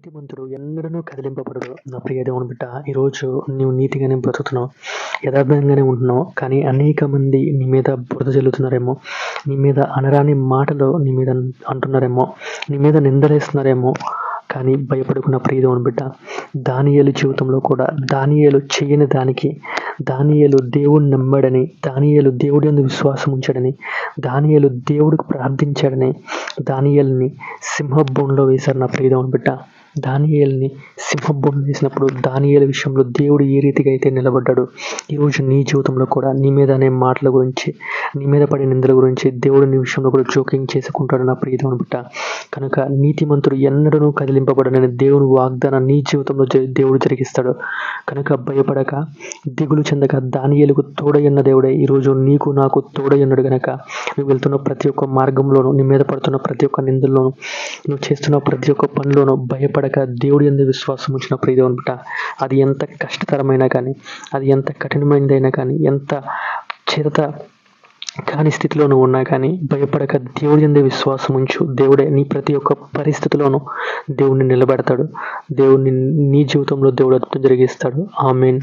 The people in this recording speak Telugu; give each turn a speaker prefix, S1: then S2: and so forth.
S1: నీతిమంతుడు ఎన్నడనూ కదిలింపబడడు. నా ప్రియ దేవుని బిడ్డ ఈరోజు నీవు నీతిగానే బ్రతుకుతున్నావు యథార్థంగానే ఉంటున్నావు కానీ అనేక మంది నీ మీద బురద జల్లుతున్నారేమో నీ మీద అనరాని మాటలు నీ మీద అంటున్నారేమో నీ మీద నిందలేస్తున్నారేమో కానీ భయపడుకున్న ప్రియదేవుని బిడ్డ దానియలు జీవితంలో కూడా దానియలు చేయని దానికి దానియలు దేవుడిని నమ్మాడని దానియలు దేవుడి అందు విశ్వాసం ఉంచాడని దానియలు దేవుడికి ప్రార్థించాడని దానియల్ని సింహభూమిలో వేశారు నా ప్రియదేవుని బిడ్డ. దానియేలుని సింహభూమిలో వేసినప్పుడు దానియేలు విషయంలో దేవుడు ఏ రీతిగా అయితే నిలబడ్డాడు ఈరోజు నీ జీవితంలో కూడా నీ మీద అనే మాటల గురించి నీ మీద పడే నిందల గురించి దేవుడు నీ విషయంలో కూడా జోక్యం చేసుకుంటాడు నా ప్రియ దేవుని బిడ్డ. కనుక నీతిమంతుడు ఎన్నడూ కదిలింపబడనని దేవుని వాగ్దానం నీ జీవితంలో దేవుడు జరిగిస్తాడు. కనుక భయపడక దిగులు చెందక దానియలకు తోడయ్యన్న దేవుడే ఈరోజు నీకు నాకు తోడయ్యన్నాడు కనుక నువ్వు వెళ్తున్న ప్రతి ఒక్క మార్గంలోనూ నీ మీద పడుతున్న ప్రతి ఒక్క నిందల్లోనూ నువ్వు చేస్తున్న ప్రతి ఒక్క పనిలోనూ భయపడక దేవుడి ఎందు విశ్వాసం ఉంచిన ప్రియదేవన్ అనమాట అది ఎంత కష్టతరమైనా కానీ అది ఎంత కఠినమైనదైనా కానీ ఎంత చేత కాని స్థితిలో నువ్వు ఉన్నా కానీ భయపడక దేవుడి ఎందే విశ్వాసం ఉంచు. దేవుడే నీ ప్రతి ఒక్క పరిస్థితిలోనూ దేవుడిని నిలబెడతాడు. దేవుడిని నీ జీవితంలో దేవుడు అద్భుతం జరిగిస్తాడు. ఆమెన్.